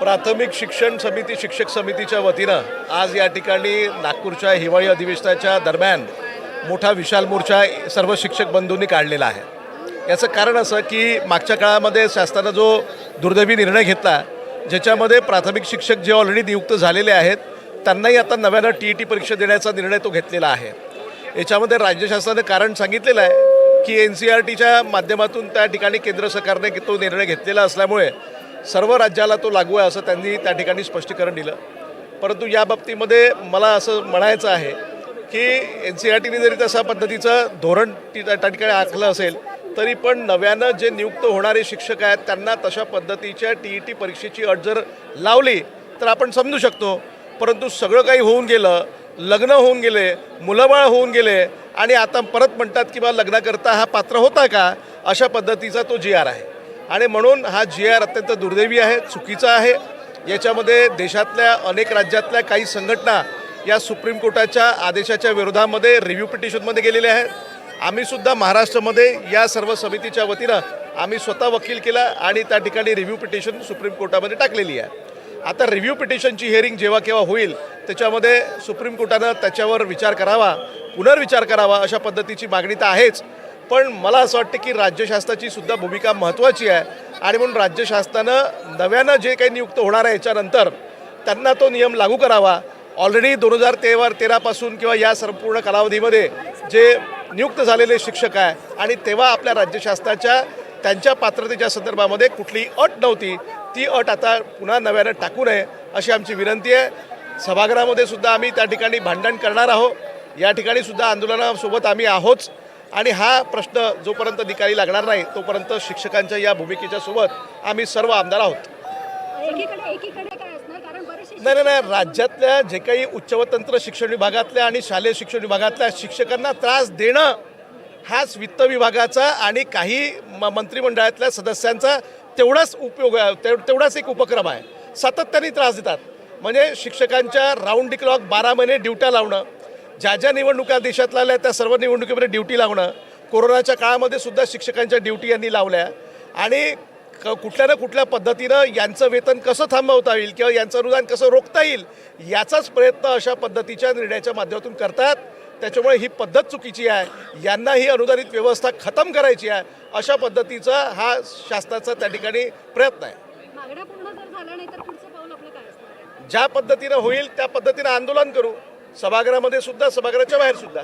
प्राथमिक शिक्षण समिती शिक्षक समितीच्या वतीनं आज या ठिकाणी नागपूरच्या हिवाळी अधिवेशनाच्या दरम्यान मोठा विशाल मोर्चा सर्व शिक्षक बंधूंनी काढलेला आहे. याचं कारण असं की मागच्या काळामध्ये शासनानं जो दुर्दैवी निर्णय घेतला ज्याच्यामध्ये प्राथमिक शिक्षक जे ऑलरेडी नियुक्त झालेले आहेत त्यांनाही आता नव्यानं टी ई टी परीक्षा देण्याचा निर्णय तो घेतलेला आहे. याच्यामध्ये राज्य शासनानं कारण सांगितलेलं आहे की एन सी आर टीच्या माध्यमातून त्या ठिकाणी केंद्र सरकारने तो निर्णय घेतलेला असल्यामुळे सर्व राज्याला तो लागू आहे असं त्यांनी त्या ठिकाणी स्पष्टीकरण दिलं. परंतु या बाबतीमध्ये मला असं म्हणायचं आहे की एन सी आर टीने जरी तशा पद्धतीचं धोरण ती त्या ठिकाणी आखलं असेल तरी पण नव्यानं जे नियुक्त होणारे शिक्षक आहेत त्यांना तशा पद्धतीच्या टी ई टी परीक्षेची अट जर लावली तर आपण समजू शकतो. परंतु सगळं काही होऊन गेलं लग्न होऊन गेले मुलंबाळ होऊन गेले आणि आता परत म्हणतात की बा लग्नाकरता हा पात्र होता का? अशा पद्धतीचा तो जी आर आहे. आणि म्हणून हा जी आर अत्यंत दुर्दैवी आहे चुकीचा आहे. याच्यामध्ये देशातल्या अनेक राज्यातल्या काही संघटना या सुप्रीम कोर्टाच्या आदेशाच्या विरोधामध्ये रिव्ह्यू पिटिशनमध्ये गेलेल्या आहेत. आम्हीसुद्धा महाराष्ट्रामध्ये या सर्व समितीच्या वतीनं आम्ही स्वतः वकील केला आणि त्या ठिकाणी रिव्ह्यू पिटिशन सुप्रीम कोर्टामध्ये टाकलेली आहे. आता रिव्ह्यू पिटिशनची हिअरिंग जेव्हा केव्हा होईल त्याच्यामध्ये सुप्रीम कोर्टानं त्याच्यावर विचार करावा पुनर्विचार करावा अशा पद्धतीची मागणी तर आहेच. पण मला असं वाटतं की राज्य शासनाची सुद्धा भूमिका महत्त्वाची आहे आणि म्हणून राज्य शासनानं नव्यानं जे काही नियुक्त होणार आहे याच्यानंतर त्यांना तो नियम लागू करावा. ऑलरेडी दोन हजार तेरा तेरापासून किंवा या संपूर्ण कालावधीमध्ये जे नियुक्त झालेले शिक्षक आहे आणि तेव्हा आपल्या राज्य शासनाच्या त्यांच्या पात्रतेच्या संदर्भामध्ये कुठली अट नव्हती. ती अट आता पुन्हा नव्यानं टाकू नये अशी आमची विनंती आहे. सभागृहामध्ये सुद्धा आम्ही त्या ठिकाणी भांडण करणार आहोत. या ठिकाणी सुद्धा आंदोलनासोबत आम्ही आहोत. आणि हा प्रश्न जोपर्यंत निकाली लागणार नाही तोपर्यंत शिक्षकांच्या या भूमिकेच्या सोबत आम्ही सर्व आमदार आहोत. नाही नाही नाही. राज्यातल्या जे काही उच्च व तंत्र शिक्षण विभागातल्या आणि शालेय शिक्षण विभागातल्या शिक्षकांना त्रास देणं हाच वित्त विभागाचा आणि काही म मंत्रिमंडळातल्या सदस्यांचा तेवढाच उपयोग आहे तेव तेवढाच एक उपक्रम आहे. सातत्याने त्रास देतात. म्हणजे शिक्षकांच्या राऊंड क्लॉक बारा महिने ड्युट्या लावणं ज्या ज्या निवडणुका देशात लावल्या त्या सर्व निवडणुकीमध्ये ड्युटी लावणं कोरोनाच्या काळामध्ये सुद्धा शिक्षकांच्या ड्युटी यांनी लावल्या. आणि क कुठल्या ना कुठल्या पद्धतीनं यांचं वेतन कसं थांबवता येईल किंवा यांचं अनुदान कसं रोखता येईल याचाच प्रयत्न अशा पद्धतीच्या निर्णयाच्या माध्यमातून करतात. त्याच्यामुळे ही पद्धत चुकीची आहे. यांना ही अनुदानित व्यवस्था खतम करायची आहे. अशा पद्धतीचा हा शासनाचा त्या ठिकाणी प्रयत्न आहे? ज्या पद्धतीनं होईल त्या पद्धतीनं आंदोलन करू. सभागृहामध्ये सुद्धा सभागृहाच्या बाहेर सुद्धा.